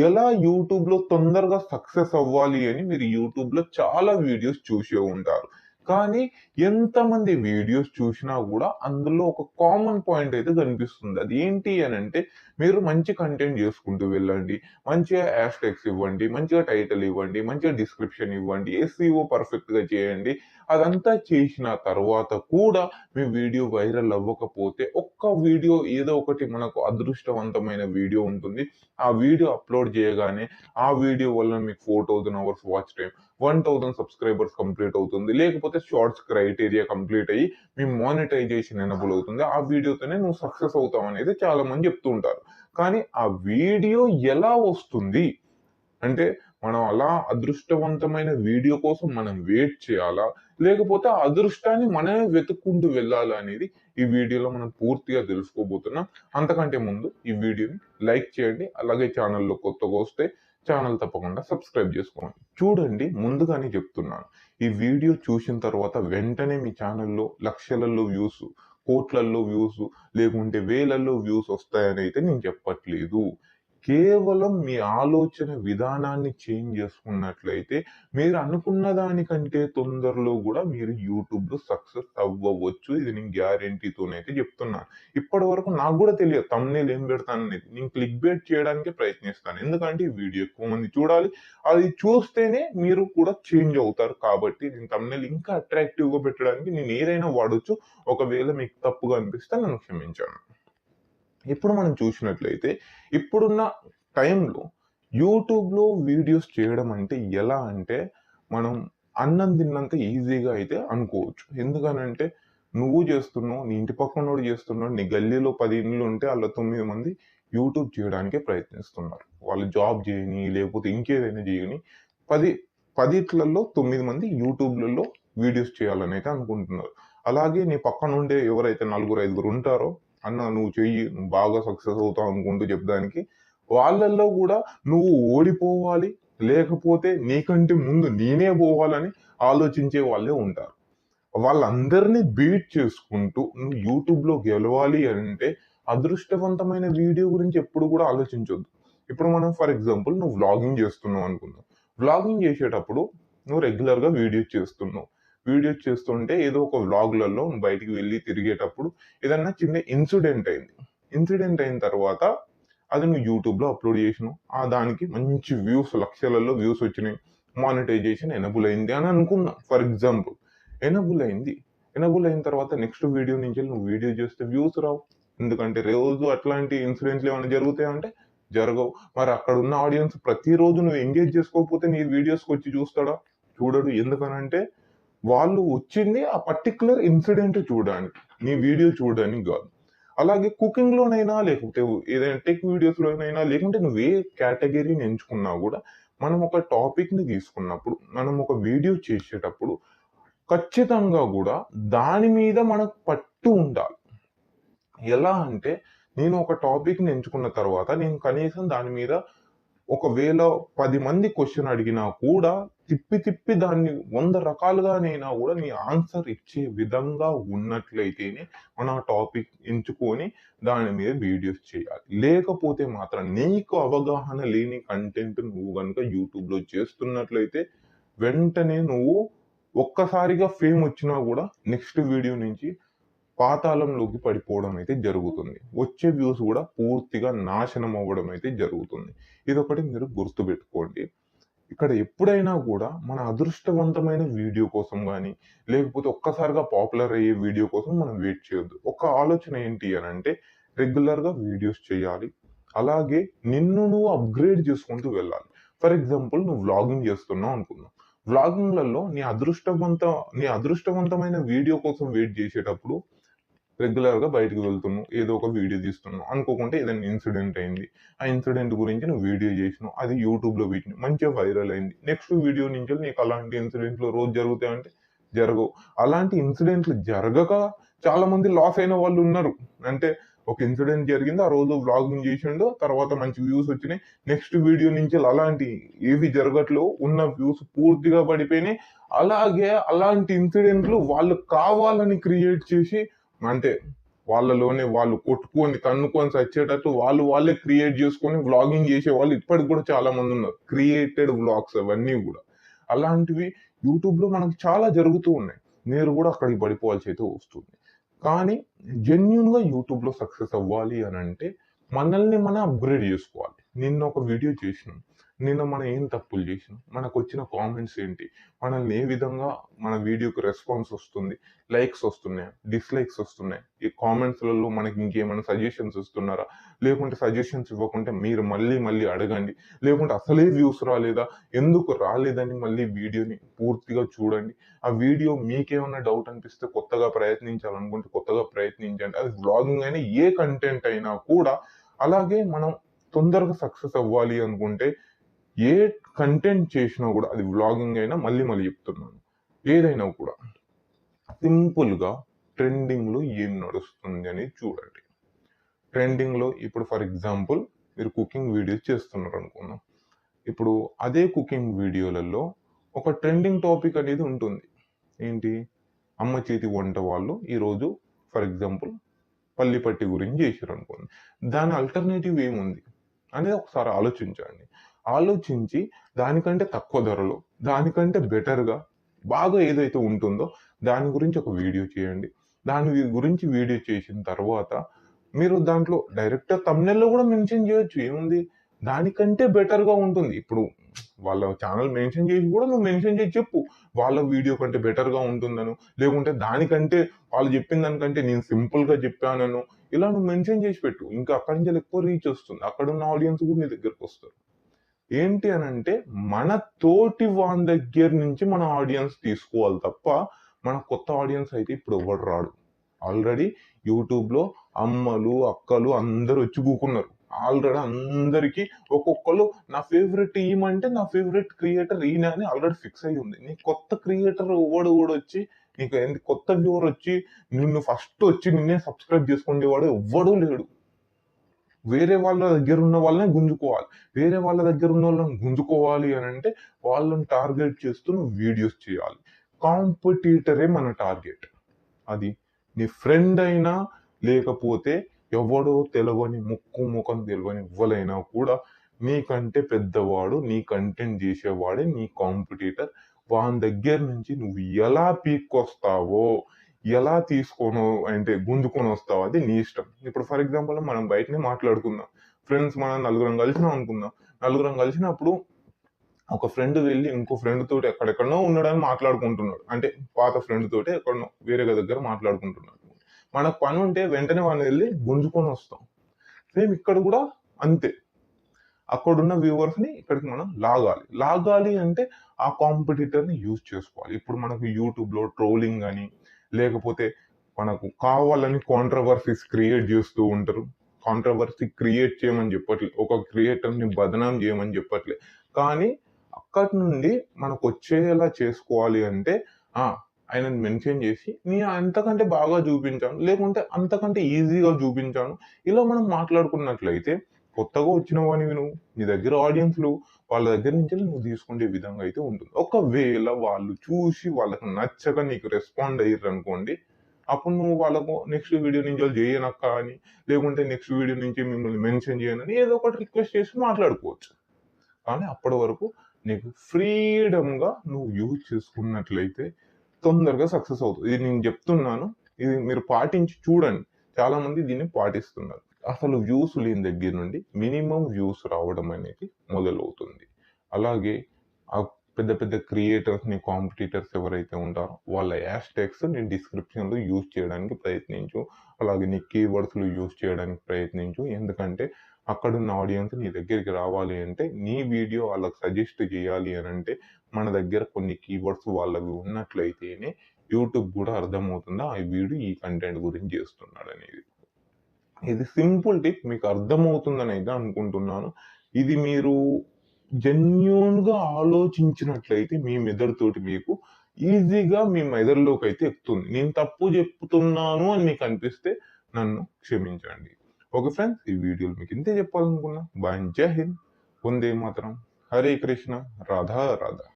ఎలా యూట్యూబ్‌లో తొందరగా సక్సెస్ అవ్వాలి అని మీరు యూట్యూబ్‌లో చాలా వీడియోస్ చూసే ఉంటారు. కానీ ఎంతమంది వీడియోస్ చూసినా కూడా అందులో ఒక కామన్ పాయింట్ అయితే కనిపిస్తుంది. అది ఏంటి అని అంటే మీరు మంచి కంటెంట్ చేసుకుంటూ వెళ్ళండి. మంచిగా హ్యాష్‌ట్యాగ్స్ ఇవ్వండి. మంచిగా టైటిల్ ఇవ్వండి. మంచిగా డిస్క్రిప్షన్ ఇవ్వండి. ఎస్సీఓ పర్ఫెక్ట్‌గా చేయండి. అదంతా చేసిన తర్వాత కూడా మీ వీడియో వైరల్ అవ్వకపోతే ఒక్క వీడియో ఏదో ఒకటి మనకు అదృష్టవంతమైన వీడియో ఉంటుంది. ఆ వీడియో అప్‌లోడ్ చేయగానే ఆ వీడియో వల్ల మీకు 4000 hours watch one thousand subscribers complete అవుతుంది. లేకపోతే షార్ట్స్ క్రైటీరియా కంప్లీట్ అయ్యి మీ మానిటైజేషన్ ఎనబుల్ అవుతుంది. ఆ వీడియోతోనే నువ్వు సక్సెస్ అవుతావు అనేది చాలా మంది చెప్తూ ఉంటారు. కానీ ఆ వీడియో ఎలా వస్తుంది? అంటే మనం అలా అదృష్టవంతమైన వీడియో కోసం మనం వెయిట్ చేయాలా? లేకపోతే ఆ అదృష్టాన్ని మనమే వెతుక్కుంటూ వెళ్ళాలా? అనేది ఈ వీడియోలో మనం పూర్తిగా తెలుసుకోబోతున్నాం. అంతకంటే ముందు ఈ వీడియోని లైక్ చేయండి. అలాగే ఛానల్‌లో కొత్తగా వస్తే ఛానల్ తప్పకుండా సబ్స్క్రైబ్ చేసుకోండి. చూడండి ముందుగానే చెప్తున్నాను. ఈ వీడియో చూసిన తర్వాత వెంటనే మీ ఛానల్‌లో లక్షలలో వ్యూస్, కోట్లల్లో వ్యూస్ లేకుంటే వేలల్లో వ్యూస్ వస్తాయని అయితే నేను చెప్పట్లేదు. కేవలం మీ ఆలోచన విధానాన్ని చేంజ్ చేసుకున్నట్లయితే మీరు అనుకున్న దానికంటే తొందరలో కూడా మీరు యూట్యూబ్‌లో సక్సెస్ అవ్వవచ్చు. ఇది నేను గ్యారంటీతోనైతే చెప్తున్నాను. ఇప్పటివరకు నాకు కూడా తెలియదు తమ్నేలు ఏం పెడతాననేది. నేను క్లిక్ బేట్ చేయడానికే ప్రయత్నిస్తాను. ఎందుకంటే ఈ వీడియో ఎక్కువ మంది చూడాలి. అది చూస్తేనే మీరు కూడా చేంజ్ అవుతారు కాబట్టి నేను తమ్నేలు ఇంకా అట్రాక్టివ్‌గా పెట్టడానికి నేను ఏదైనా వాడొచ్చు. ఒకవేళ మీకు తప్పుగా అనిపిస్తే నన్ను క్షమించాను ఇప్పుడు మనం చూసినట్లయితే ఇప్పుడున్న టైంలో యూట్యూబ్‌లో వీడియోస్ చేయడం అంటే ఎలా అంటే మనం అన్నం తిన్నంత ఈజీగా అయితే అనుకోవచ్చు. ఎందుకనంటే నువ్వు చేస్తున్నావు, నీ ఇంటి పక్కనోడు చేస్తున్నాడు, నీ గల్లీలో పది ఇండ్లు ఉంటే అలా తొమ్మిది మంది యూట్యూబ్ చేయడానికే ప్రయత్నిస్తున్నారు. వాళ్ళు జాబ్ చేయని లేకపోతే ఇంకేదైనా చేయని పది పదిట్లలో తొమ్మిది మంది యూట్యూబ్‌లలో వీడియోస్ చేయాలని అయితే అనుకుంటున్నారు. అలాగే నీ పక్కనుండే ఎవరైతే నలుగురు, ఐదుగురు ఉంటారో అన్న నువ్వు చెయ్యి నువ్వు బాగా సక్సెస్ అవుతావు అనుకుంటూ చెప్పడానికి వాళ్ళల్లో కూడా నువ్వు ఓడిపోవాలి. లేకపోతే నీకంటే ముందు నేనే పోవాలని ఆలోచించే వాళ్ళే ఉంటారు. వాళ్ళందరిని బీట్ చేసుకుంటూ నువ్వు యూట్యూబ్‌లో గెలవాలి అంటే అదృష్టవంతమైన వీడియో గురించి ఎప్పుడు కూడా ఆలోచించొద్దు. ఇప్పుడు మనం ఫర్ ఎగ్జాంపుల్ నువ్వు వ్లాగింగ్ చేస్తున్నావు అనుకుందాం. వ్లాగింగ్ చేసేటప్పుడు నువ్వు రెగ్యులర్‌గా వీడియోస్ చేస్తున్నావు. వీడియోస్ చేస్తుంటే ఏదో ఒక వ్లాగ్‌లలో నువ్వు బయటికి వెళ్ళి తిరిగేటప్పుడు ఏదన్నా చిన్న ఇన్సిడెంట్ అయింది. ఇన్సిడెంట్ అయిన తర్వాత అది నువ్వు యూట్యూబ్‌లో అప్‌లోడ్ చేసినావు. ఆ దానికి మంచి వ్యూస్ లక్షలలో వ్యూస్ వచ్చినాయి. మానిటైజేషన్ ఎనబుల్ అయింది అని అనుకుందాం ఫర్ ఎగ్జాంపుల్. ఎనబుల్ అయింది. ఎనబుల్ అయిన తర్వాత నెక్స్ట్ వీడియో నుంచి నువ్వు వీడియో చేస్తే వ్యూస్ రావు. ఎందుకంటే రోజు అట్లాంటి ఇన్సిడెంట్‌లు ఏమైనా జరుగుతాయంటే జరగవు. మరి అక్కడున్న ఆడియన్స్ ప్రతిరోజు నువ్వు ఎంగేజ్ చేసుకోకపోతే నీ వీడియోస్‌కి వచ్చి చూస్తాడా? చూడడు. ఎందుకనంటే వాళ్ళు వచ్చింది ఆ పర్టిక్యులర్ ఇన్సిడెంట్ చూడడానికి. నీ వీడియో చూడడానికి కాదు అలాగే కుకింగ్‌లోనైనా లేకపోతే ఏదైనా టెక్ వీడియోస్‌లోనైనా లేకుంటే నువ్వు ఏ కేటగిరీని ఎంచుకున్నా కూడా మనం ఒక టాపిక్‌ని తీసుకున్నప్పుడు, మనం ఒక వీడియో చేసేటప్పుడు ఖచ్చితంగా కూడా దాని మీద మనకు పట్టు ఉండాలి. ఎలా అంటే నేను ఒక టాపిక్‌ని ఎంచుకున్న తర్వాత నేను కనీసం దాని మీద ఒకవేళ పది మంది క్వశ్చన్ అడిగినా కూడా తిప్పి తిప్పి దాన్ని వంద రకాలుగానైనా కూడా నీ ఆన్సర్ ఇచ్చే విధంగా ఉన్నట్లయితేనే మనం ఆ టాపిక్ ఎంచుకొని దాని మీద వీడియోస్ చేయాలి. లేకపోతే మాత్రం నీకు అవగాహన లేని కంటెంట్ నువ్వు కనుక యూట్యూబ్‌లో చేస్తున్నట్లయితే వెంటనే నువ్వు ఒక్కసారిగా ఫేమ్ వచ్చినా కూడా నెక్స్ట్ వీడియో నుంచి పాతాళంలోకి పడిపోవడం అయితే జరుగుతుంది. వచ్చే వ్యూస్ కూడా పూర్తిగా నాశనం అవ్వడం అయితే జరుగుతుంది. ఇదొకటి మీరు గుర్తుపెట్టుకోండి. ఇక్కడ ఎప్పుడైనా కూడా మన అదృష్టవంతమైన వీడియో కోసం కానీ లేకపోతే ఒక్కసారిగా పాపులర్ అయ్యే వీడియో కోసం మనం వెయిట్ చేయొద్దు. ఒక ఆలోచన ఏంటి అని అంటే రెగ్యులర్‌గా వీడియోస్ చేయాలి. అలాగే నిన్ను నువ్వు అప్‌గ్రేడ్ చేసుకుంటూ వెళ్ళాలి. ఫర్ ఎగ్జాంపుల్ నువ్వు వ్లాగింగ్ చేస్తున్నావు అనుకుందాం. వ్లాగింగ్‌లలో నీ అదృష్టవంత నీ అదృష్టవంతమైన వీడియో కోసం వెయిట్ చేసేటప్పుడు రెగ్యులర్‌గా బయటకు వెళ్తున్నావు. ఏదో ఒక వీడియో తీస్తున్నావు. అనుకోకుంటే ఏదైనా ఇన్సిడెంట్ అయింది. ఆ ఇన్సిడెంట్ గురించి నువ్వు వీడియో చేసినావు. అది యూట్యూబ్‌లో పెట్టినావు. మంచిగా వైరల్ అయింది. నెక్స్ట్ వీడియో నుంచి నీకు అలాంటి ఇన్సిడెంట్‌లు రోజు జరుగుతాయంటే జరగవు. అలాంటి ఇన్సిడెంట్‌లు జరగక చాలామంది లాస్ అయిన వాళ్ళు ఉన్నారు. అంటే ఒక ఇన్సిడెంట్ జరిగింది. ఆ రోజు వ్లాగింగ్ చేసిండు. తర్వాత మంచి వ్యూస్ వచ్చినాయి. నెక్స్ట్ వీడియో నుంచి అలాంటి ఏవి జరగట్లో ఉన్న వ్యూస్ పూర్తిగా పడిపోయినాయి. అలాగే అలాంటి ఇన్సిడెంట్‌లు వాళ్ళు కావాలని క్రియేట్ చేసి అంటే వాళ్ళలోనే వాళ్ళు కొట్టుకొని తన్నుకొని చచ్చేటట్టు వాళ్ళు వాళ్ళే క్రియేట్ చేసుకొని వ్లాగింగ్ చేసే వాళ్ళు ఇప్పటికి కూడా చాలా మంది ఉన్నారు. క్రియేటెడ్ వ్లాగ్స్ అవన్నీ కూడా. అలాంటివి యూట్యూబ్లో మనకు చాలా జరుగుతూ ఉన్నాయి. మీరు కూడా అక్కడికి పడిపోవాల్సి అయితే వస్తుంది. కానీ జెన్యున్గా యూట్యూబ్లో సక్సెస్ అవ్వాలి అని అంటే మనల్ని మనం అప్గ్రేడ్ చేసుకోవాలి. నిన్న ఒక వీడియో చేసినాను నిన్న మనం ఏం తప్పులు చేసినాం? మనకు వచ్చిన కామెంట్స్ ఏంటి? మనల్ని ఏ విధంగా మన వీడియోకి రెస్పాన్స్ వస్తుంది? లైక్స్ వస్తున్నాయి? డిస్లైక్స్ వస్తున్నాయి? ఈ కామెంట్స్లలో మనకి ఇంకేమైనా సజెషన్స్ ఇస్తున్నారా లేకుంటే సజెషన్స్ ఇవ్వకుంటే మీరు మళ్ళీ మళ్ళీ అడగండి. లేకుంటే అసలే వ్యూస్ రాలేదా? ఎందుకు రాలేదని మళ్ళీ వీడియోని పూర్తిగా చూడండి. ఆ వీడియో మీకేమైనా డౌట్ అనిపిస్తే కొత్తగా ప్రయత్నించాలనుకుంటే కొత్తగా ప్రయత్నించండి. అది వ్లాగింగ్ అయినా ఏ కంటెంట్ అయినా కూడా అలాగే మనం తొందరగా సక్సెస్ అవ్వాలి అనుకుంటే ఏ కంటెంట్ చేసినా కూడా అది వ్లాగింగ్ అయినా మళ్ళీ మళ్ళీ చెప్తున్నాను. ఏదైనా కూడా. సింపుల్గా ట్రెండింగ్లో ఏం నడుస్తుంది అనేది చూడండి. ట్రెండింగ్లో ఇప్పుడు ఫర్ ఎగ్జాంపుల్ మీరు కుకింగ్ వీడియోస్ చేస్తున్నారు అనుకున్నాం ఇప్పుడు అదే కుకింగ్ వీడియోలలో ఒక ట్రెండింగ్ టాపిక్ అనేది ఉంటుంది. ఏంటి? అమ్మ చేతి వంట వాళ్ళు ఈరోజు ఫర్ ఎగ్జాంపుల్ పల్లిపట్టి గురించి చేశారు అనుకోండి దాని అల్టర్నేటివ్ ఏముంది? అనేది ఒకసారి ఆలోచించండి. ఆలోచించి దానికంటే తక్కువ ధరలో దానికంటే బెటర్గా బాగా ఏదైతే ఉంటుందో దాని గురించి ఒక వీడియో చేయండి. దాని గురించి వీడియో చేసిన తర్వాత మీరు దాంట్లో డైరెక్ట్ తమ్నెల్లో కూడా మెన్షన్ చేయొచ్చు. ఏముంది? దానికంటే బెటర్గా ఉంటుంది. ఇప్పుడు వాళ్ళ ఛానల్ మెన్షన్ చేసి కూడా నువ్వు మెన్షన్ చేసి చెప్పు. వాళ్ళ వీడియో కంటే బెటర్గా ఉంటుందను లేకుంటే దానికంటే వాళ్ళు చెప్పిన దానికంటే నేను సింపుల్గా చెప్పానను ఇలా నువ్వు మెన్షన్ చేసి పెట్టు. ఇంకా అక్కడి నుంచి ఎక్కువ రీచ్ వస్తుంది. అక్కడ ఉన్న ఆడియన్స్ కూడా నీ దగ్గరకు వస్తారు. ఏంటి అని అంటే మన తోటి వాని దగ్గర నుంచి మన ఆడియన్స్ తీసుకోవాలి తప్ప మన కొత్త ఆడియన్స్ అయితే ఇప్పుడు ఎవడు రాడు. ఆల్రెడీ యూట్యూబ్లో అమ్మలు అక్కలు అందరు వచ్చి కూకున్నారు. ఆల్రెడీ అందరికీ ఒక్కొక్కరు నా ఫేవరెట్ ఈమంటే నా ఫేవరెట్ క్రియేటర్ ఈయన అని ఆల్రెడీ ఫిక్స్ అయ్యి ఉంది. నీ కొత్త క్రియేటర్ ఎవడు కూడా వచ్చి నీకు ఏంటి కొత్త వ్యూవర్ వచ్చి నిన్ను ఫస్ట్ వచ్చి నిన్నే సబ్స్క్రైబ్ చేసుకునేవాడు ఎవ్వడూ లేడు. వేరే వాళ్ళ దగ్గర ఉన్న వాళ్ళని గుంజుకోవాలి. వేరే వాళ్ళ దగ్గర ఉన్న వాళ్ళని గుంజుకోవాలి అని అంటే వాళ్ళని టార్గెట్ చేస్తూ నువ్వు వీడియోస్ చేయాలి కాంపిటీటరే మన టార్గెట్ అది నీ ఫ్రెండ్ అయినా లేకపోతే ఎవడో తెలవని ముక్కు ముఖం తెలవని ఎవ్వలైనా కూడా నీకంటే పెద్దవాడు నీ కంటెంట్ చేసేవాడే నీ కాంపిటీటర్ వాని దగ్గర నుంచి నువ్వు ఎలా పీక్కొస్తావో ఎలా తీసుకోను అంటే గుంజుకొని వస్తావు అది నీ ఇష్టం. ఇప్పుడు ఫర్ ఎగ్జాంపుల్ మనం బయటనే మాట్లాడుకుందాం. ఫ్రెండ్స్ మనం నలుగురం కలిసినాం అనుకుందాం. నలుగురం కలిసినప్పుడు ఒక ఫ్రెండ్ వెళ్ళి ఇంకో ఫ్రెండ్ తోటి ఎక్కడెక్కడనో ఉన్నాడని మాట్లాడుకుంటున్నాడు. అంటే పాత ఫ్రెండ్ తోటి ఎక్కడనో వేరే దగ్గర మాట్లాడుకుంటున్నాడు. మనకు పని ఉంటే వెంటనే వాళ్ళని వెళ్ళి గుంజుకొని వస్తాం. సేమ్ ఇక్కడ కూడా అంతే. అక్కడున్న వ్యూవర్స్ని ఇక్కడికి మనం లాగాలి. లాగాలి అంటే ఆ కాంపిటీటర్ని యూజ్ చేసుకోవాలి. ఇప్పుడు మనకు యూట్యూబ్లో ట్రోలింగ్ అని లేకపోతే మనకు కావాలని కాంట్రవర్సీస్ క్రియేట్ చేస్తూ ఉంటారు. కాంట్రవర్సీ క్రియేట్ చేయమని చెప్పట్లే. ఒక క్రియేటర్ని బదనాం చేయమని చెప్పట్లే. కానీ అక్కడి నుండి మనకు వచ్చేలా చేసుకోవాలి అంటే ఆయనను మెన్షన్ చేసి నేను అంతకంటే బాగా చూపించాను. లేకుంటే అంతకంటే ఈజీగా చూపించాను. ఇలా మనం మాట్లాడుకున్నట్లయితే కొత్తగా వచ్చిన వాడివి నువ్వు. నీ దగ్గర ఆడియన్స్లు వాళ్ళ దగ్గర నుంచి నువ్వు తీసుకునే విధంగా అయితే ఉంటుంది. ఒకవేళ వాళ్ళు చూసి వాళ్ళకి నచ్చక నీకు రెస్పాండ్ అయ్యారు అనుకోండి అప్పుడు నువ్వు వాళ్ళకు నెక్స్ట్ వీడియో నుంచి వాళ్ళు చేయనక్క అని లేకుంటే నెక్స్ట్ వీడియో నుంచి మిమ్మల్ని మెన్షన్ చేయనని ఏదో ఒకటి రిక్వెస్ట్ చేసి మాట్లాడుకోవచ్చు. కానీ అప్పటి వరకు నీకు ఫ్రీడమ్గా నువ్వు యూజ్ చేసుకున్నట్లయితే తొందరగా సక్సెస్ అవుతుంది. ఇది నేను చెప్తున్నాను. ఇది మీరు పాటించి చూడండి. చాలామంది దీన్ని పాటిస్తున్నారు. అసలు వ్యూస్ లేని దగ్గర నుండి మినిమం వ్యూస్ రావడం అనేది మొదలవుతుంది. అలాగే ఆ పెద్ద పెద్ద క్రియేటర్స్ని కాంపిటీటర్స్ ఎవరైతే ఉంటారో వాళ్ళ యాష్ ట్యాగ్స్ నేను డిస్క్రిప్షన్లో యూజ్ చేయడానికి ప్రయత్నించు. అలాగే నీ కీవర్డ్స్లు యూజ్ చేయడానికి ప్రయత్నించు. ఎందుకంటే అక్కడున్న ఆడియన్స్ నీ దగ్గరికి రావాలి అంటే నీ వీడియో వాళ్ళకి సజెస్ట్ చేయాలి అని అంటే మన దగ్గర కొన్ని కీవర్డ్స్ వాళ్ళవి ఉన్నట్లయితేనే యూట్యూబ్ కూడా అర్థమవుతుందా? ఆ వీడియో ఈ కంటెంట్ గురించి చేస్తున్నాడు అనేది ఇది సింపుల్ టిప్ మీకు అర్థమవుతుందని అయితే అనుకుంటున్నాను. ఇది మీరు జెన్యున్గా ఆలోచించినట్లయితే మీ మెదడుతోటి మీకు ఈజీగా మీ మెదడులోకి అయితే ఎక్కుతుంది. నేను తప్పు చెప్తున్నాను అని మీకు అనిపిస్తే నన్ను క్షమించండి. ఓకే ఫ్రెండ్స్ ఈ వీడియోలో మీకు ఇంతే చెప్పాలనుకున్నా. బాయ్ జై హింద్. వందే మాత్రం. హరే కృష్ణ. రాధా రాధా.